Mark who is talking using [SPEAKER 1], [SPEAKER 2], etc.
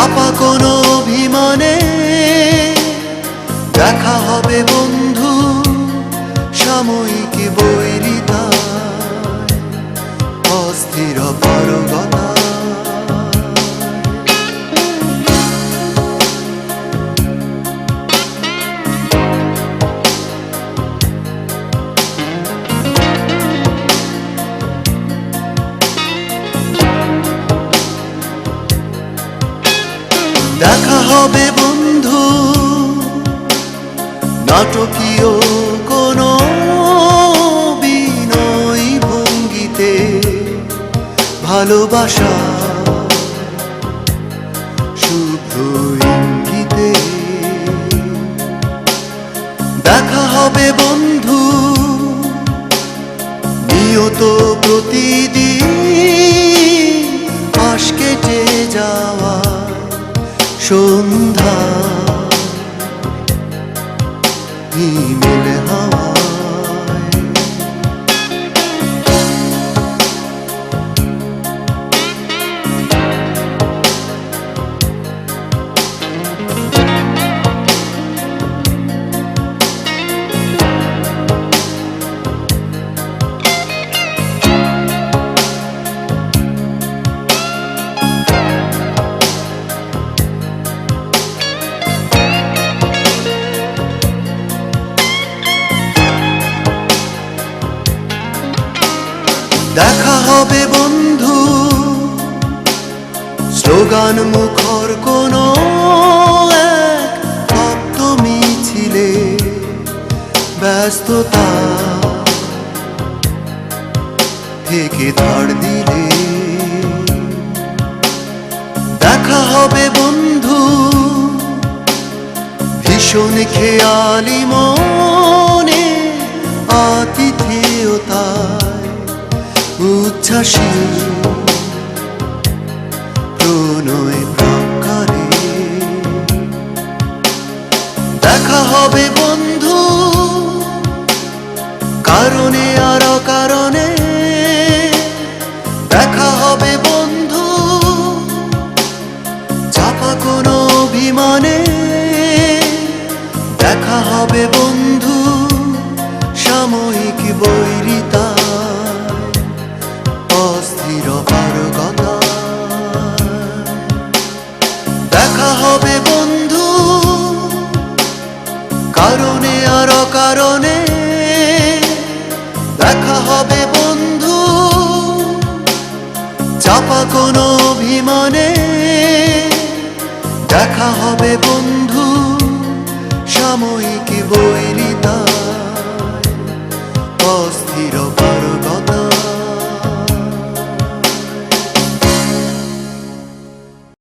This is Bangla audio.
[SPEAKER 1] চাপা কোনো অভিমানে। দেখা হবে বন্ধু সাময়িক বৈরিতা হবে বন্ধু নাটকীয় কোনো বিনয় ভঙ্গিতে ভালোবাসা শুভ্র ইঙ্গিতে। দেখা হবে বন্ধু নিয়ত প্রতিদিন দেখা হবে বন্ধু। স্লোগান মুখর কোন মিছিলে ব্যস্ততা থেকে ধার দিলে। দেখা হবে বন্ধু, ভীষণ খেয়ালি মনে উচ্ছ্বাসী প্রণয় প্রকারে। দেখা হবে বন্ধু, কারণে আর কারণে দেখা হবে বন্ধু, চাপা কোনো অভিমানে। দেখা হবে বন্ধু, সাময়িক বৈরিতা দেখা হবে বন্ধু।